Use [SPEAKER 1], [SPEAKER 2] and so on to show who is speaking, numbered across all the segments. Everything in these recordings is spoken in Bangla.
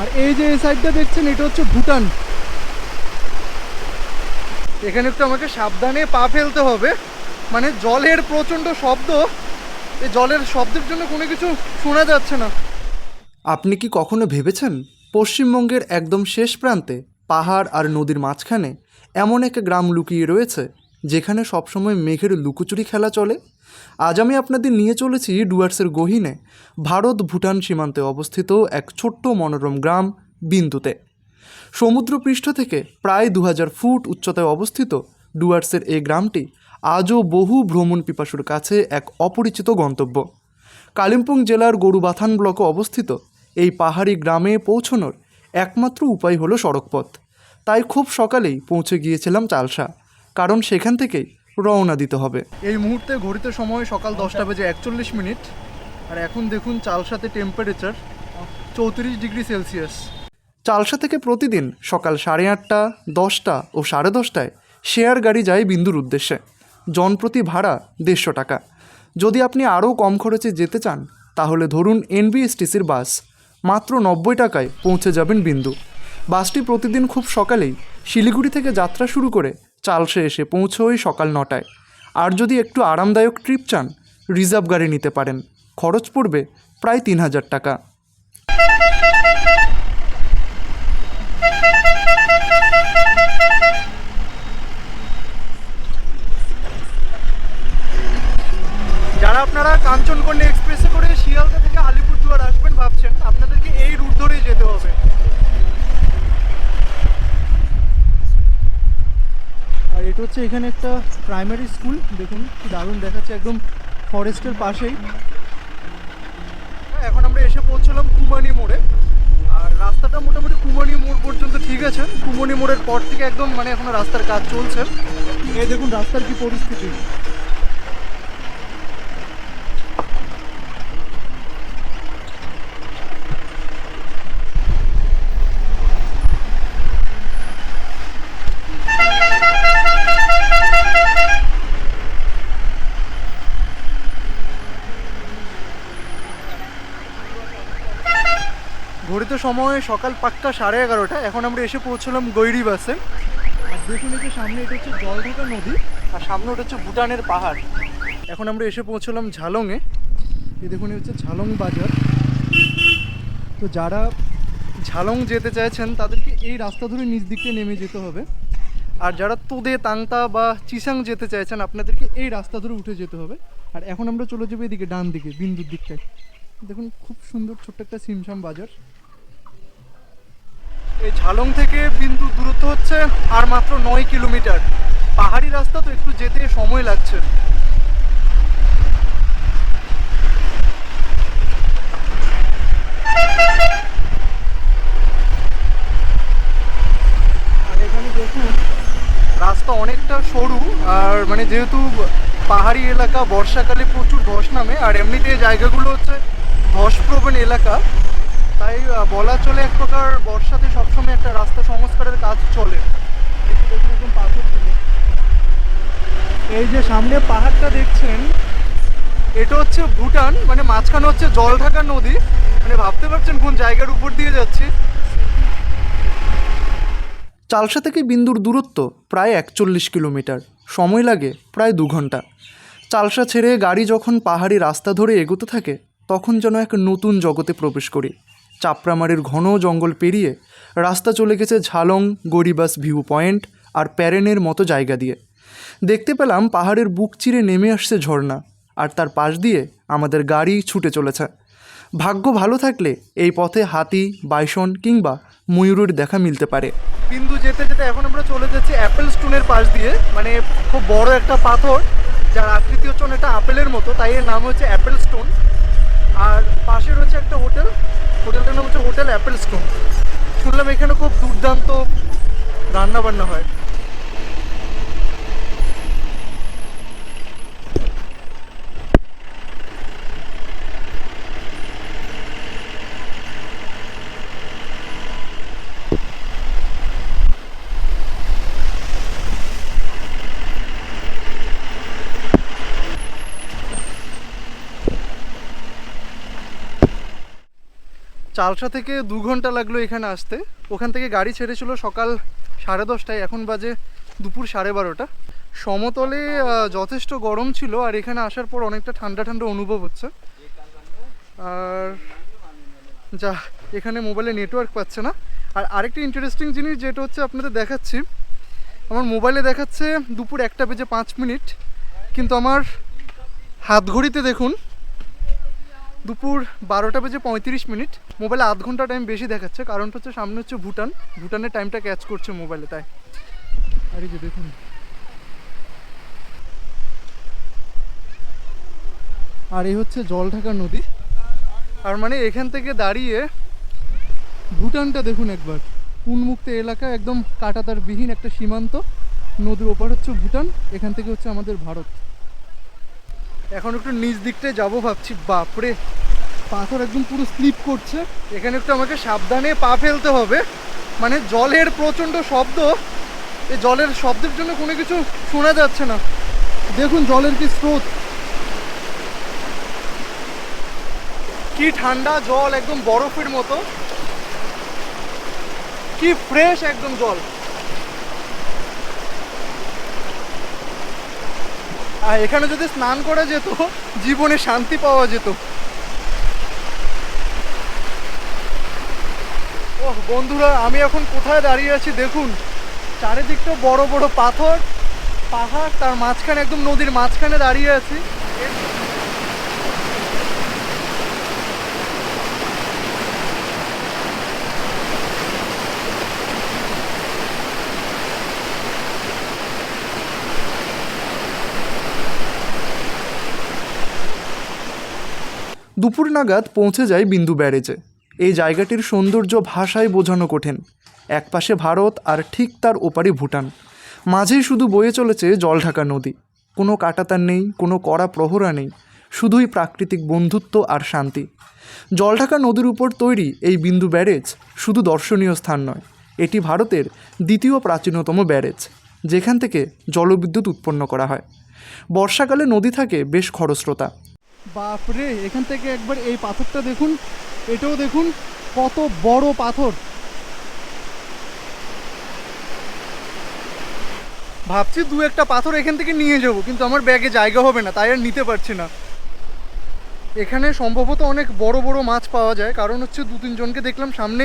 [SPEAKER 1] আর এই যে এই সাইডটা দেখছেন, এটা হচ্ছে ভুটান। এখানে একটু আমাকে সাবধানে পা ফেলতে হবে। মানে জলের প্রচণ্ড শব্দ, এই জলের শব্দের জন্য কোনো কিছু শোনা যাচ্ছে না। আপনি কি কখনো ভেবেছেন, পশ্চিমবঙ্গের একদম শেষ প্রান্তে পাহাড় আর নদীর মাঝখানে এমন এক গ্রাম লুকিয়ে রয়েছে যেখানে সবসময় মেঘের লুকোচুরি খেলা চলে। আজ আমি আপনাদের নিয়ে চলেছি ডুয়ার্সের গহীনে, ভারত ভুটান সীমান্তে অবস্থিত এক ছোট্ট মনোরম গ্রাম বিন্দুতে। সমুদ্রপৃষ্ঠ থেকে প্রায় দু হাজার ফুট উচ্চতায় অবস্থিত ডুয়ার্সের এই গ্রামটি আজও বহু ভ্রমণ পিপাসুর কাছে এক অপরিচিত গন্তব্য। কালিম্পং জেলার গরুবাথান ব্লকে অবস্থিত এই পাহাড়ি গ্রামে পৌঁছনোর একমাত্র উপায় হলো সড়কপথ। তাই খুব সকালেই পৌঁছে গিয়েছিলাম চালসা। কারণ সেখান থেকেই রওনা দিতে হবে। এই মুহূর্তে ঘড়িতে সময় সকাল দশটা বেজে একচল্লিশ মিনিট। আর এখন দেখুন চালসাতে টেম্পারেচার চৌত্রিশ ডিগ্রি সেলসিয়াস। চালসা থেকে প্রতিদিন সকাল সাড়ে আটটা দশটা ও সাড়ে দশটায় শেয়ার গাড়ি যায় বিন্দুর উদ্দেশ্যে। জনপ্রতি ভাড়া দেড়শো টাকা। যদি আপনি আরও কম খরচে যেতে চান তাহলে ধরুন এনবিএসটিসির বাস মাত্র নব্বই টাকায় পৌঁছে যাবেন বিন্দু। বাসটি প্রতিদিন খুব সকালেই শিলিগুড়ি থেকে যাত্রা শুরু করে চালসে এসে পৌঁছয় সকাল নটায়। আর যদি একটু আরামদায়ক ট্রিপ চান, রিজার্ভ গাড়ি নিতে পারেন। খরচ পড়বে প্রায় তিন হাজার টাকা। যারা আপনারা কাঞ্চনকন্যা এক্সপ্রেসে করে শিয়ালদা থেকে আলিপুরদুয়ার আসবেন, ভাবছেন আপনাদেরকে এই রুট ধরেই যেতে হবে। আর এটা হচ্ছে এখানে একটা প্রাইমারি স্কুল দেখুন কি দারুণ দেখাচ্ছে একদম ফরেস্টের পাশেই। হ্যাঁ, এখন আমরা এসে পৌঁছলাম কুমানি মোড়ে। আর রাস্তাটা মোটামুটি কুমানি মোড় পর্যন্ত ঠিক আছে। কুমানি মোড়ের পর থেকে একদম মানে এখন রাস্তার কাজ চলছে। এই দেখুন রাস্তার কি পরিস্থিতি। ঘড়িতে সময় সকাল পাক্কা সাড়ে এগারোটা এখন আমরা এসে পৌঁছলাম গৈরি বাসে। আর দেখুন এই যে সামনে এটা হচ্ছে জলঢাকা নদী, আর সামনে ওটা হচ্ছে ভুটানের পাহাড়। এখন আমরা এসে পৌঁছলাম ঝালংয়ে। এই দেখুন হচ্ছে ঝালং বাজার। তো যারা ঝালং যেতে চাইছেন, তাদেরকে এই রাস্তা ধরে নিচ দিকে নেমে যেতে হবে। আর যারা তোদে, তাংতা বা চিসাং যেতে চাইছেন, আপনাদেরকে এই রাস্তা ধরে উঠে যেতে হবে। আর এখন আমরা চলে যাব এদিকে ডান দিকে বিন্দুর দিকটায়। দেখুন, খুব সুন্দর, ছোট্ট একটা সিমসাম বাজার। এই ঝালং থেকে বিন্দু দূরত্ব হচ্ছে আর মাত্র নয় কিলোমিটার। পাহাড়ি রাস্তা তো একটু যেতে সময় লাগছে। রাস্তা অনেকটা সরু, আর মানে যেহেতু পাহাড়ি এলাকা, বর্ষাকালে প্রচুর ধস নামে, আর এমনিতে জায়গাগুলো হচ্ছে ধসপ্রবণ এলাকা। তাই বলা চলে এক প্রকার বর্ষাতে সবসময় একটা রাস্তা সংস্কারের কাজ চলে। এই যে সামনে পাহাড়টা দেখছেন, এটা হচ্ছে ভুটান মানে মাঝখানে হচ্ছে জল জলঢাকা নদী। মানে ভাবতে পারছেন কোন জায়গার উপর দিয়ে যাচ্ছি? চালসা থেকে বিন্দুর দূরত্ব প্রায় একচল্লিশ কিলোমিটার। সময় লাগে প্রায় দু ঘণ্টা। চালসা ছেড়ে গাড়ি যখন পাহাড়ি রাস্তা ধরে এগোতে থাকে, তখন যেন এক নতুন জগতে প্রবেশ করি। চাপড়ামারির ঘন জঙ্গল পেরিয়ে রাস্তা চলে গেছে ঝালং, গরিবাস ভিউ পয়েন্ট আর প্যারেনের মতো জায়গা দিয়ে। দেখতে পেলাম পাহাড়ের বুক চিরে নেমে আসছে ঝর্ণা আর তার পাশ দিয়ে আমাদের গাড়ি ছুটে চলেছে। ভাগ্য ভালো থাকলে এই পথে হাতি, বাইসন কিংবা ময়ূরের দেখা মিলতে পারে। বিন্দু যেতে যেতে এখন আমরা চলে যাচ্ছি অ্যাপেল স্টোনের পাশ দিয়ে মানে খুব বড় একটা পাথর যার আকৃতি হচ্ছে অনেকটা আপেলের মতো, তাই এর নাম হচ্ছে অ্যাপেল স্টোন। আর পাশে রয়েছে একটা হোটেল হোটেলটার নাম হচ্ছে হোটেল অ্যাপেল স্টোন। শুনলাম এখানে খুব দুর্দান্ত রান্না বান্না হয়। চালসা থেকে দু ঘণ্টা লাগল এখানে আসতে। ওখান থেকে গাড়ি ছেড়েছিল সকাল সাড়ে দশটায়, এখন বাজে দুপুর সাড়ে বারোটা। সমতলে যথেষ্ট গরম ছিল আর এখানে আসার পর অনেকটা ঠান্ডা ঠান্ডা অনুভব হচ্ছে। আর যা, এখানে মোবাইলে নেটওয়ার্ক পাচ্ছে না। আর আরেকটা ইন্টারেস্টিং জিনিস যেটা হচ্ছে আপনাদের দেখাচ্ছি, আমার মোবাইলে দেখাচ্ছে দুপুর একটা বেজে পাঁচ মিনিট, কিন্তু আমার হাত ঘড়িতে দেখুন দুপুর বারোটা বেজে পঁয়ত্রিশ মিনিট। মোবাইলে আধ ঘণ্টা টাইম বেশি দেখাচ্ছে। কারণটা হচ্ছে সামনে হচ্ছে ভুটান। ভুটানের টাইমটা ক্যাচ করছে মোবাইলে, তাই। আর যে দেখুন। আর এই হচ্ছে জল ঢাকা নদী। আর মানে এখান থেকে দাঁড়িয়ে ভুটানটা দেখুন একবার। উন্মুক্ত এলাকা, একদম কাটাতার বিহীন একটা সীমান্ত। নদীর ওপার হচ্ছে ভুটান, এখান থেকে হচ্ছে আমাদের ভারত। এখন একটু নিচ দিকটায় যাব ভাবছি। বাপরে, পাথর একদম পুরো স্লিপ করছে। এখানে একটু আমাকে সাবধানে পা ফেলতে হবে। মানে জলের প্রচণ্ড শব্দ, এই জলের শব্দের জন্য কোনো কিছু শোনা যাচ্ছে না। দেখুন জলের কি স্রোত। কি ঠান্ডা জল, একদম বরফের মতো। কি ফ্রেশ একদম জল। আর এখানে যদি স্নান করা যেত, জীবনে শান্তি পাওয়া যেত। ওহ, বন্ধুরা, আমি এখন কোথায় দাঁড়িয়ে আছি দেখুন। চারিদিকটা বড় বড় পাথর, পাহাড়, তার মাঝখানে একদম নদীর মাঝখানে দাঁড়িয়ে আছি।
[SPEAKER 2] দুপুর নাগাদ পৌঁছে যায় বিন্দু ব্যারেজে। এই জায়গাটির সৌন্দর্য ভাষায় বোঝানো কঠিন। একপাশে ভারত আর ঠিক তার ওপারে ভুটান। মাঝেই শুধু বয়ে চলেছে জলঢাকা নদী। কোনো কাটাতার নেই, কোনো কড়া প্রহরা নেই, শুধুই প্রাকৃতিক বন্ধুত্ব আর শান্তি। জলঢাকা নদীর উপর তৈরি এই বিন্দু ব্যারেজ শুধু দর্শনীয় স্থান নয়, এটি ভারতের দ্বিতীয় প্রাচীনতম ব্যারেজ, যেখান থেকে জলবিদ্যুৎ উৎপন্ন করা হয়। বর্ষাকালে নদী থাকে বেশ খরস্রোতা।
[SPEAKER 1] বাপরে, এখান থেকে একবার এই পাথরটা দেখুন, এটাও দেখুন, কত বড় পাথর। ভাবছি দু একটা পাথর এখান থেকে নিয়ে যাব, কিন্তু আমার ব্যাগে জায়গা হবে না, তাই আর নিতে পারছি না। এখানে সম্ভবত অনেক বড় বড় মাছ পাওয়া যায়, কারণ হচ্ছে দু তিনজনকে দেখলাম সামনে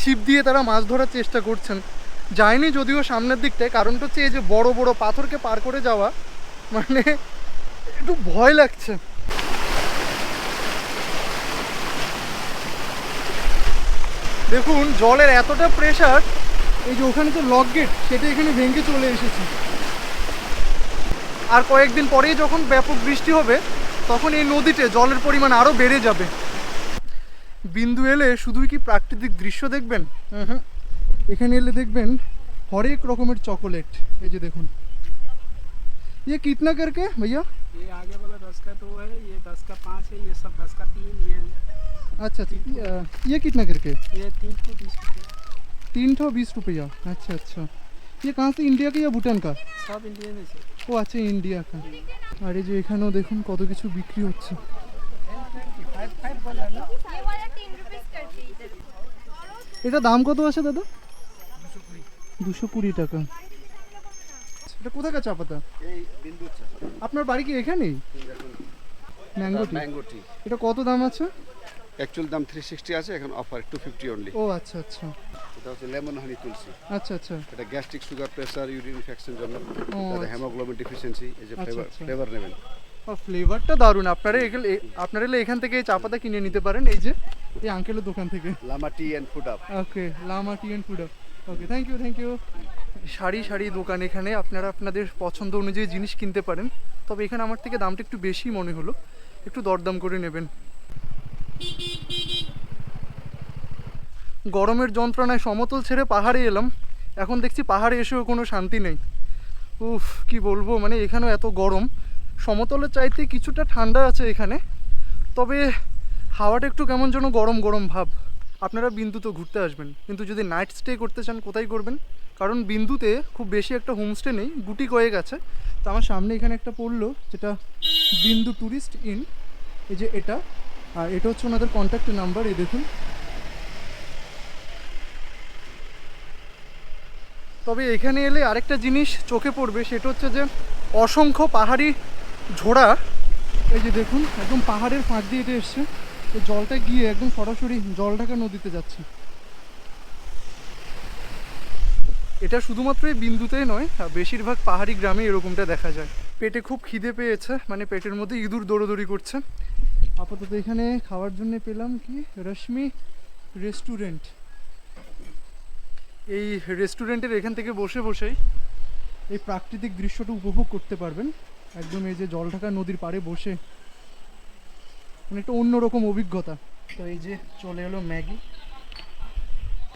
[SPEAKER 1] ছিপ দিয়ে তারা মাছ ধরার চেষ্টা করছেন। যায়নি যদিও সামনের দিকটায়, কারণটা হচ্ছে এই যে বড় বড় পাথরকে পার করে যাওয়া মানে একটু ভয় লাগছে। দেখুন জলের এতটা প্রেশার এই যে ওখানে তো লক গেট সেটা এখানে ভেঙে চলে এসেছে আর কয়েকদিন পরেই যখন ব্যাপক বৃষ্টি হবে তখন এই নদীতে জলের পরিমাণ আরও বেড়ে যাবে বিন্দু এলে শুধুই কি প্রাকৃতিক দৃশ্য দেখবেন হুম এখানে এলে দেখবেন হরেক রকমের চকোলেট এই যে দেখুন ये कितना करके भैया
[SPEAKER 3] ये आगे वाला दस का दो है ये दस का पाँच है ये सब दस का तीन ये
[SPEAKER 1] अच्छा अच्छा ये, ये कितना करके
[SPEAKER 3] ये तीन को बीस रुपये
[SPEAKER 1] तीन ठो बीस रुपया अच्छा अच्छा ये कहाँ से इंडिया का या भूटान का
[SPEAKER 3] सब इंडिया में से
[SPEAKER 1] ও আছে ইন্ডিয়া কা আর এই যে এখানেও দেখুন কত কিছু বিক্রি হচ্ছে
[SPEAKER 3] फाइव फाइव बोला ना
[SPEAKER 4] ये वाला टेन रुपीज करके इधर
[SPEAKER 1] এটা দাম কত আছে দাদা দুশো কুড়ি টাকা এটা কোথাকার চা পাতা
[SPEAKER 5] এই বিন্দু চা
[SPEAKER 1] আপনার বাড়ি কি এখানেই ম্যাঙ্গো টি
[SPEAKER 5] ম্যাঙ্গো টি
[SPEAKER 1] এটা কত দাম আছে
[SPEAKER 5] অ্যাকচুয়াল দাম থ্রি সিক্সটি আছে এখন অফার টু ফিফটি অনলি
[SPEAKER 1] ও আচ্ছা আচ্ছা।
[SPEAKER 5] এটা হচ্ছে লেমন হানি তুলসি।
[SPEAKER 1] আচ্ছা আচ্ছা।
[SPEAKER 5] এটা gastric sugar pressure urine infection জন্য। যাদের
[SPEAKER 1] আচ্ছা।
[SPEAKER 5] হেমোগ্লোবিন ডিফিসিয়েন্সি এই যে
[SPEAKER 1] আচ্ছা,
[SPEAKER 5] ফ্লেভার
[SPEAKER 1] আচ্ছা।
[SPEAKER 5] ফ্লেভার নেবেন।
[SPEAKER 1] আর ফ্লেভারটা দারুণ। আপনারা এগুলো আপনারা এখান থেকে চা পাতা কিনে নিতে পারেন। এই যে এই আঙ্কেলের দোকান থেকে।
[SPEAKER 5] Lama tea and food up
[SPEAKER 1] okay Lama tea and food up okay thank you thank you sari sari দোকান এখানে। আপনারা আপনাদের পছন্দ অনুযায়ী জিনিস কিনতে পারেন। তবে এখানে আমার থেকে দামটা একটু বেশি মনে হলো। একটু দরদাম করে নেবেন। গরমের যন্ত্রণায় সমতল ছেড়ে পাহাড়ে এলাম। এখন দেখছি পাহাড়ে এসেও কোনো শান্তি নেই। উফ, কি বলব মানে এখানেও এত গরম। সমতলের চাইতে কিছুটা ঠান্ডা আছে এখানে। তবে হাওয়াটা একটু কেমন যেন গরম গরম ভাব। আপনারা বিন্দুতে ঘুরতে আসবেন। কিন্তু যদি নাইট স্টে করতে চান, কোথায় করবেন? কারণ বিন্দুতে খুব বেশি একটা হোমস্টে নেই, গুটি কয়েক আছে। তো আমার সামনে এখানে একটা পড়ল, যেটা বিন্দু ট্যুরিস্ট ইন এই যে এটা। আর এটা হচ্ছে ওনাদের কন্ট্যাক্ট নাম্বার এই দেখুন। তবে এখানে এলে আরেকটা জিনিস চোখে পড়বে, সেটা হচ্ছে যে অসংখ্য পাহাড়ি ঝোড়া, এই যে দেখুন, একদম পাহাড়ের ফাঁক দিয়ে এটা এসছে। জলটা গিয়ে একদম সরাসরি জলটাকে নদীতে যাচ্ছে। এটা শুধুমাত্র এই বিন্দুতেই নয় বেশিরভাগ পাহাড়ি গ্রামে এরকমটা দেখা যায়। পেটে খুব খিদে পেয়েছে মানে পেটের মধ্যে ইঁদুর দৌড়োদৌড়ি করছে। আপাতত এখানে খাওয়ার জন্য পেলাম কি? রশ্মি রেস্টুরেন্ট এই রেস্টুরেন্টের এখান থেকে বসে বসেই এই প্রাকৃতিক দৃশ্যটা উপভোগ করতে পারবেন। একদম এই যে জলঢাকা নদীর পাড়ে বসে। মানে একটা অন্যরকম অভিজ্ঞতা। তো এই যে চলে এলো ম্যাগি।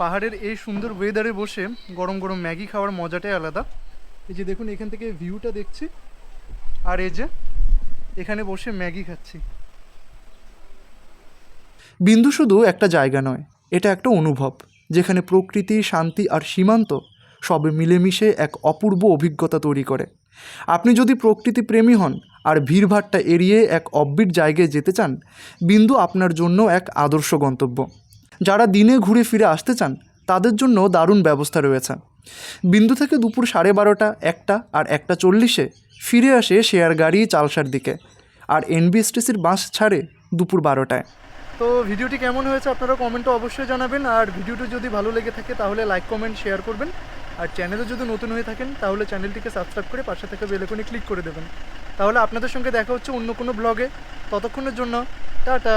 [SPEAKER 1] পাহাড়ের এই সুন্দর ওয়েদারে বসে গরম গরম ম্যাগি খাওয়ার মজাটাই আলাদা। এই যে দেখুন এখান থেকে ভিউটা দেখছি। আর এই যে এখানে বসে ম্যাগি খাচ্ছি।
[SPEAKER 2] বিন্দু শুধু একটা জায়গা নয়, এটা একটা অনুভব, যেখানে প্রকৃতি, শান্তি আর সীমান্ত সবে মিলেমিশে এক অপূর্ব অভিজ্ঞতা তৈরি করে। আপনি যদি প্রকৃতি প্রেমী হন আর ভিড়ভাট্টা এড়িয়ে এক অব্বিট জায়গায় যেতে চান, বিন্দু আপনার জন্য এক আদর্শ গন্তব্য। যারা দিনে ঘুরে ফিরে আসতে চান, তাদের জন্য দারুণ ব্যবস্থা রয়েছে। বিন্দু থেকে দুপুর সাড়ে বারোটা, একটা আর একটা চল্লিশে ফিরে আসে শেয়ার গাড়ি চালসার দিকে, আর এনবিএসটিসির বাস ছাড়ে দুপুর বারোটায়।
[SPEAKER 1] তো ভিডিওটি কেমন হয়েছে আপনারা কমেন্টও অবশ্যই জানাবেন। আর ভিডিওটি যদি ভালো লেগে থাকে তাহলে লাইক, কমেন্ট, শেয়ার করবেন। আর চ্যানেলে যদি নতুন হয়ে থাকেন তাহলে চ্যানেলটিকে সাবস্ক্রাইব করে পাশে থেকে বেলেকনে ক্লিক করে দেবেন। তাহলে আপনাদের সঙ্গে দেখা হচ্ছে অন্য কোনো ব্লগে। ততক্ষণের জন্য, টাটা!